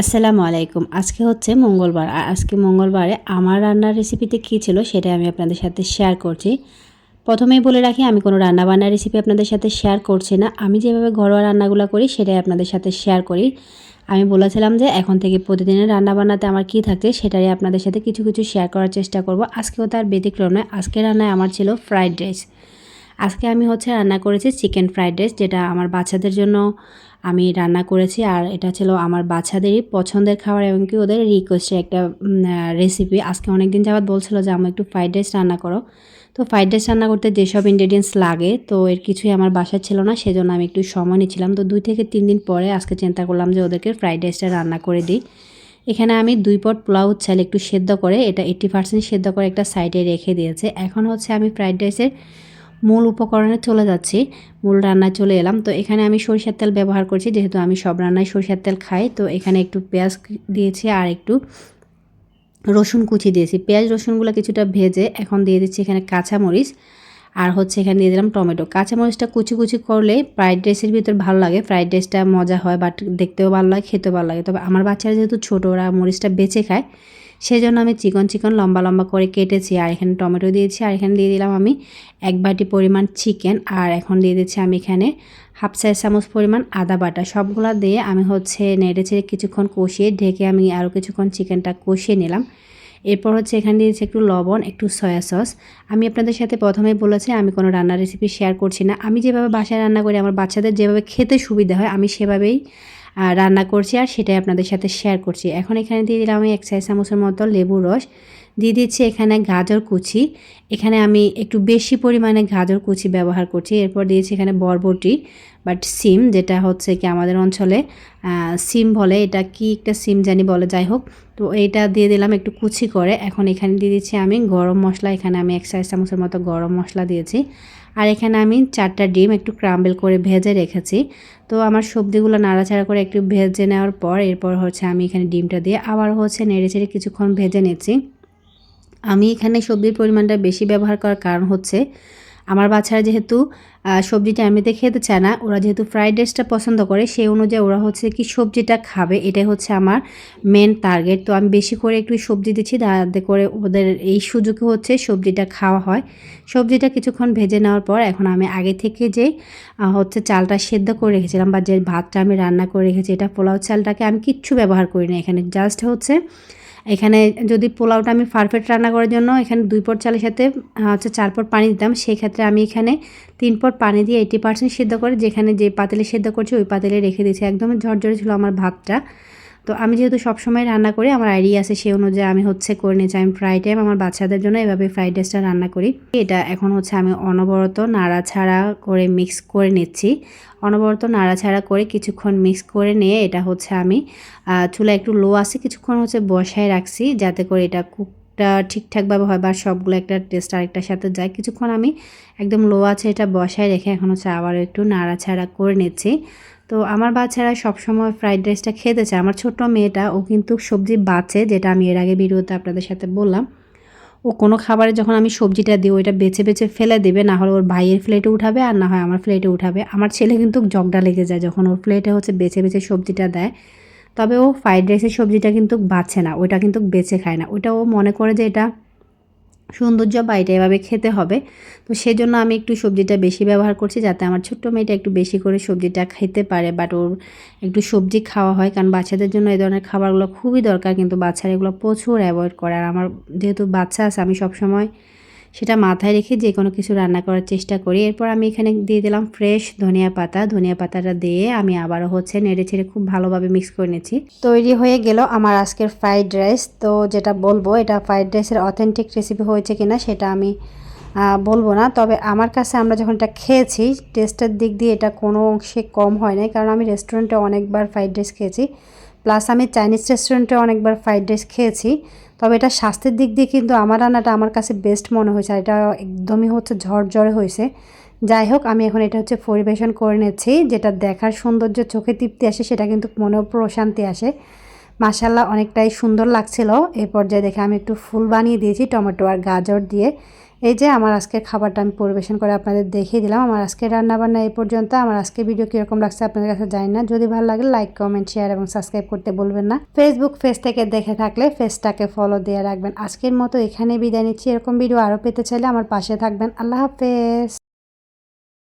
আসসালামু আলাইকুম। আজকে হচ্ছে মঙ্গলবার। আর আজকে মঙ্গলবারে আমার রান্নার রেসিপিতে কী ছিল সেটা আমি আপনাদের সাথে শেয়ার করছি। প্রথমেই বলে রাখি, আমি কোনো রান্নাবান্নার রেসিপি আপনাদের সাথে শেয়ার করছি না। আমি যেভাবে ঘরোয়া রান্নাগুলো করি সেটাই আপনাদের সাথে শেয়ার করি। আমি বলেছিলাম যে এখন থেকে প্রতিদিনের রান্নাবান্নাতে আমার কী থাকে সেটাই আপনাদের সাথে কিছু কিছু শেয়ার করার চেষ্টা করব। আজকেও তার ব্যতিক্রম নয়। আজকে রান্নায় আমার ছিল ফ্রাইড রাইস আজকে আমি হচ্ছে রান্না করেছি চিকেন ফ্রাইড রাইস, যেটা আমার বাচ্চাদের জন্য আমি রান্না করেছি। আর এটা ছিল আমার বাচ্চাদেরই পছন্দের খাবার এবং কি ওদের রিকোয়েস্টের একটা রেসিপি আজকে অনেক দিন যাবৎ বলছিল যে আমার একটু ফ্রাইড রাইস রান্না করো। তো ফ্রাইড রাইস রান্না করতে যেসব ইনগ্রেডিয়েন্টস লাগে, তো এর কিছুই আমার বাসায় ছিল না, সেজন্য আমি একটু সময় নিয়েছিলাম তো দুই থেকে তিন দিন পরে আজকে চিন্তা করলাম যে, ওদেরকে ফ্রাইড রাইসটা রান্না করে দিই। এখানে আমি দুই পট পোলাও চাল একটু সেদ্ধ করে, এটা এইট্টি পার্সেন্ট সেদ্ধ করে একটা সাইডে রেখে দিয়েছে। এখন হচ্ছে আমি ফ্রাইড রাইসের মূল উপকরণে চলে যাচ্ছি, মূল রান্নায় চলে এলাম। তো এখানে আমি সরিষার তেল ব্যবহার করছি, যেহেতু আমি সব রান্নায় সরিষার তেল খাই। তো এখানে একটু পেঁয়াজ দিয়েছি আর একটু রসুন কুচি দিয়েছি। পেঁয়াজ রসুনগুলো কিছুটা ভেজে এখন দিয়ে দিচ্ছি এখানে কাঁচামরিচ আর হচ্ছে এখানে দিয়ে দিলাম টমেটো। কাঁচামরিচটা কুচি কুচি করলে ফ্রাইড রাইসের ভিতর ভালো লাগে। ফ্রাইড রাইসটা মজা হয়, বাট দেখতেও ভালো লাগে, খেতেও ভালো লাগে। তবে আমার বাচ্চারা যেহেতু ছোটো, ওরা মরিচটা বেঁচে খায়। সেই জন্য আমি চিকন চিকন, লম্বা লম্বা করে কেটেছি। আর এখানে টমেটো দিয়েছি, আর এখানে দিয়ে দিলাম আমি এক বাটি পরিমাণ চিকেন। আর এখন দিয়ে দিচ্ছি আমি এখানে হাফ চার চামচ পরিমাণ আদা বাটা। সবগুলা দিয়ে আমি হচ্ছে নেড়ে ছেড়ে কিছুক্ষণ কষিয়ে ঢেকে আমি আরও কিছুক্ষণ চিকেনটা কষিয়ে নিলাম। এরপর হচ্ছে এখানে দিয়েছি একটু লবণ, একটু সয়া সস। আমি আপনাদের সাথে প্রথমেই বলেছি, আমি কোনো রান্নার রেসিপি শেয়ার করছি না। আমি যেভাবে বাসায় রান্না করি, আমার বাচ্চাদের যেভাবে খেতে সুবিধা হয়, আমি সেভাবেই রান্না করছি আর সেটাই আপনাদের সাথে শেয়ার করছি। এখন এখানে দিয়ে দিলাম আমি এক চাই চামচের মতো লেবুর রস। দিয়ে দিচ্ছি এখানে গাজর কুচি। এখানে আমি একটু বেশি পরিমাণে গাজর কুচি ব্যবহার করছি। এরপর দিয়েছি এখানে বরবটি বাট সিম, যেটা হচ্ছে কি আমাদের অঞ্চলে সিম বলে। এটা কি একটা সিম জানি বলে, যাই হোক। তো এইটা দিয়ে দিলাম একটু কুচি করে। এখন এখানে দিয়ে দিচ্ছি আমি গরম মশলা। এখানে আমি এক চার চামচের মতো গরম মশলা দিয়েছি। আর এখানে আমি চারটা ডিম একটু ক্রাম্বেল করে ভেজে রেখেছি। তো আমার সবজিগুলো নাড়াচাড়া করে একটু ভেজে নেওয়ার পর, এরপর হচ্ছে আমি এখানে ডিমটা দিয়ে আবার হচ্ছে নেড়ে চেড়ে কিছুক্ষণ ভেজে নিচ্ছি। আমি এখানে সবজির পরিমাণটা বেশি ব্যবহার করার কারণ হচ্ছে, আমার বাচ্চারা যেহেতু সবজিটা এমনিতে খেতে চায় না, ওরা যেহেতু ফ্রাইড রাইসটা পছন্দ করে, সেই অনুযায়ী ওরা হচ্ছে কি সবজিটা খাবে, এটাই হচ্ছে আমার মেন টার্গেট তো আমি বেশি করে একটু সবজি দিচ্ছি, যাতে করে ওদের এই সুযোগে হচ্ছে সবজিটা খাওয়া হয়। সবজিটা কিছুক্ষণ ভেজে নেওয়ার পর এখন আমি আগে থেকে যে হচ্ছে চালটা সেদ্ধ করে রেখেছিলাম বা যে ভাতটা আমি রান্না করে রেখেছি, এটা পোলাও চালটাকে আমি কিচ্ছু ব্যবহার করি না এখানে জাস্ট হচ্ছে এখানে যদি পোলাওটা আমি পারফেক্ট রান্না করার জন্য এখানে দুই পট চালের সাথে হচ্ছে চার পট পানি দিতাম, সেক্ষেত্রে আমি এখানে তিন পট পানি দিয়ে এইটি পার্সেন্ট সেদ্ধ করে, যেখানে যে পাতিলে সেদ্ধ করছি, ওই পাতিলে রেখে দিয়েছি। একদম ঝরঝরে ছিল আমার ভাতটা। তো আমি যেহেতু সবসময় রান্না করি, আমার আইডিয়া আছে সেই অনুযায়ী আমি হচ্ছে করে নিয়েছি আমি ফ্রাই টাইম আমার বাচ্চাদের জন্য এভাবে ফ্রাইড রাইসটা রান্না করি। এটা এখন হচ্ছে আমি অনবরত নাড়াছাড়া করে মিক্স করে নিচ্ছি। অনবরত নাড়াছাড়া করে কিছুক্ষণ মিক্স করে নিয়ে এটা হচ্ছে আমি চুলা একটু লো আছে কিছুক্ষণ হচ্ছে বসায় রাখছি যাতে করে এটা কুকটা ঠিকঠাকভাবে হয় বা সবগুলো একটা টেস্ট আরেকটার সাথে যায়। কিছুক্ষণ আমি একদম লো আছে এটা বসায় রেখে এখন হচ্ছে আবারও একটু নাড়াছাড়া করে নিচ্ছি। তো আমার বাচ্চারা সবসময় ফ্রাইড রাইসটা খেতে চায়। আমার ছোট্ট মেয়েটা, ও কিন্তু সবজি বাঁচে, যেটা আমি এর আগে ভিডিওতে আপনাদের সাথে বললাম। ও কোনো খাবারে যখন আমি সবজিটা দিই, ওইটা বেছে বেছে ফেলে দেবে, না হলে ওর ভাইয়ের প্লেটে উঠাবে, আর না হয় আমার প্লেটে উঠাবে। আমার ছেলে কিন্তু জগটা লেগে যায় যখন ওর প্লেটে হচ্ছে বেছে বেছে সবজিটা দেয়। তবে ও ফ্রাইড রাইসের সবজিটা কিন্তু বাঁচে না, ওইটা কিন্তু বেছে খায় না। ওইটা ও মনে করে যে এটা সৌন্দর্য বা এটা এভাবে খেতে হবে। তো সেই জন্য আমি একটু সবজিটা বেশি ব্যবহার করছি যাতে আমার ছোট্ট মেয়েটা একটু বেশি করে সবজিটা খেতে পারে বাট ওর একটু সবজি খাওয়া হয়। কারণ বাচ্চাদের জন্য এই ধরনের খাবারগুলো খুবই দরকার, কিন্তু বাচ্চারা এগুলো প্রচুর অ্যাভয়েড করে। আর আমার যেহেতু বাচ্চা আছে, আমি সবসময় সেটা মাথায় রেখে যে কোনো কিছু রান্না করার চেষ্টা করি। এরপর আমি এখানে দিয়ে দিলাম ফ্রেশ ধনিয়া পাতা। ধনিয়া পাতাটা দিয়ে আমি আবারও হচ্ছে নেড়ে ছেড়ে খুব ভালোভাবে মিক্স করে নিয়েছি তৈরি হয়ে গেল আমার আজকের ফ্রাইড রাইস তো যেটা বলব, এটা ফ্রাইড রাইসের অথেন্টিক রেসিপি হয়েছে কিনা সেটা আমি বলব না। তবে আমার কাছে আমরা যখন এটা খেয়েছি টেস্টের দিক দিয়ে এটা কোনো অংশে কম হয় নাই। কারণ আমি রেস্টুরেন্টে অনেকবার ফ্রাইড রাইস খেয়েছি। প্লাস আমি চাইনিজ রেস্টুরেন্টে অনেকবার ফ্রাইড রাইস খেয়েছি। তবে এটা স্বাস্থ্যের দিক দিয়ে কিন্তু আমার রান্নাটা আমার কাছে বেস্ট মনে হয়েছে, আর এটা একদমই হচ্ছে ঝরঝরে হয়েছে। যাই হোক, আমি এখন এটা হচ্ছে পরিবেশন করে নিচ্ছি, যেটা দেখার সৌন্দর্য, চোখে তৃপ্তি আসে, সেটা কিন্তু মনেও প্রশান্তি আসে। মাসাল্লাহ অনেকটাই সুন্দর লাগছিল। এই পর্যায়ে দেখে আমি একটু ফুল বানিয়ে দিয়েছি, টমেটো আর গাজর দিয়ে। এই যে আমার আজকের খাবারটা আমি পরিবেশন করে আপনাদের দেখিয়ে দিলাম। আমার আজকে রান্নাবান্না এই পর্যন্ত। আমার আজকের ভিডিও কীরকম লাগছে আপনাদের কাছে জানি না। যদি ভালো লাগে লাইক কমেন্ট শেয়ার এবং সাবস্ক্রাইব করতে বলবেন না। ফেসবুক পেজ থেকে দেখে থাকলে ফেসটাকে ফলো দিয়ে রাখবেন। আজকের মতো এখানে বিদায় নিচ্ছি। এরকম ভিডিও আরও পেতে চাইলে আমার পাশে থাকবেন। আল্লাহ হাফেজ।